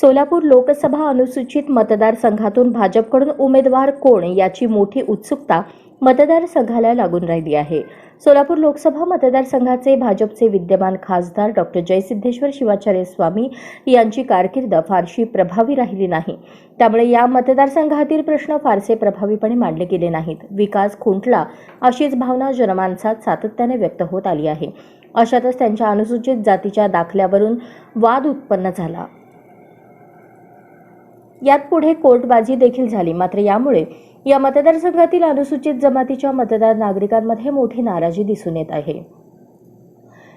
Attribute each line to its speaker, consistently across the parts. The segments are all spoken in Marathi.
Speaker 1: सोलापूर लोकसभा अनुसूचित मतदारसंघातून भाजपकडून उमेदवार कोण याची मोठी उत्सुकता मतदारसंघाला लागून राहिली आहे. सोलापूर लोकसभा मतदारसंघाचे भाजपचे विद्यमान खासदार डॉक्टर जयसिद्धेश्वर शिवाचार्य स्वामी यांची कारकीर्द फारशी प्रभावी राहिली नाही. त्यामुळे या मतदारसंघातील प्रश्न फारसे प्रभावीपणे मांडले गेले नाहीत. विकास खुंटला अशीच भावना जनमानसात सातत्याने व्यक्त होत आली आहे. अशातच त्यांच्या अनुसूचित जातीच्या दाखल्यावरून वाद उत्पन्न झाला. यात पुढे कोर्टबाजी देखील झाली. मात्र यामुळे या मतदारसंघातील अनुसूचित जमातीच्या मतदार नागरिकांमध्ये मोठी नाराजी दिसून येत आहे.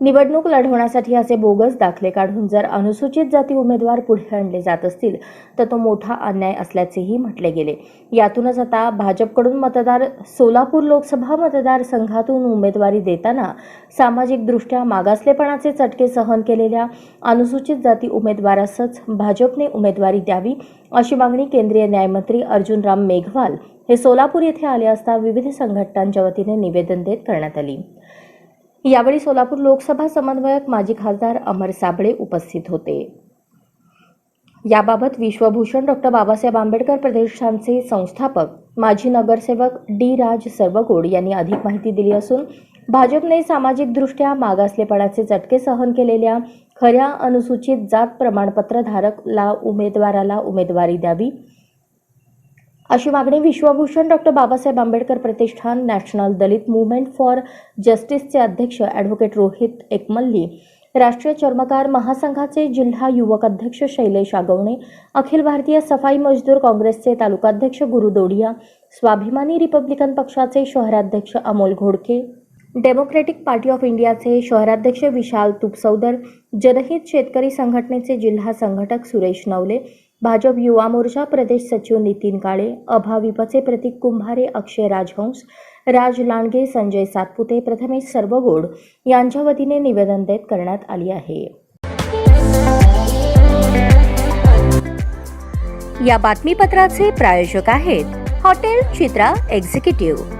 Speaker 1: निवडणूक लढवण्यासाठी असे बोगस दाखले काढून जर अनुसूचित जाती उमेदवार पुढे आणले जात असतील तर तो मोठा अन्याय असल्याचेही म्हटले गेले. यातूनच आता भाजपकडून मतदार सोलापूर लोकसभा मतदारसंघातून उमेदवारी देताना सामाजिकदृष्ट्या मागासलेपणाचे चटके सहन केलेल्या अनुसूचित जाती उमेदवारासच भाजपने उमेदवारी द्यावी अशी मागणी केंद्रीय न्यायमंत्री अर्जुनराम मेघवाल हे सोलापूर येथे आले असता विविध संघटनांच्या वतीने निवेदन देत करण्यात आली. यावेळी सोलापूर लोकसभा समन्वयक माजी खासदार अमर साबळे उपस्थित होते. याबाबत विश्वभूषण डॉक्टर बाबासाहेब आंबेडकर प्रतिष्ठानचे संस्थापक माजी नगरसेवक डी. राज सर्वगोड यांनी अधिक माहिती दिली असून भाजपने सामाजिकदृष्ट्या मागासलेपणाचे चटके सहन केलेल्या खऱ्या अनुसूचित जात प्रमाणपत्रधारकला उमेदवाराला उमेदवारी द्यावी अशी मागणी विश्वभूषण डॉक्टर बाबासाहेब आंबेडकर प्रतिष्ठान नॅशनल दलित मुवमेंट फॉर जस्टिसचे अध्यक्ष ॲडव्होकेट रोहित एकमल्ली राष्ट्रीय चर्मकार महासंघाचे जिल्हा युवक अध्यक्ष शैलेश आगवणे अखिल भारतीय सफाई मजदूर काँग्रेसचे तालुकाध्यक्ष गुरु दोडिया स्वाभिमानी रिपब्लिकन पक्षाचे शहराध्यक्ष Amol Ghodke democratic party of इंडियाचे शहराध्यक्ष विशाल तुपसौदर जनहित शेतकरी संघटनेचे जिल्हा संघटक सुरेश नवले भाजप युवा मोर्चा प्रदेश सचिव नितीन काळे अभाविपचे प्रतीक कुंभारे अक्षय राजहंस राज लांडगे संजय सातपुते प्रथमेश सर्वगोड यांच्या वतीने निवेदन देत करण्यात आली आहे. या बातमीपत्राचे प्रायोजक आहेत हॉटेल चित्रा एक्झिक्युटिव्ह.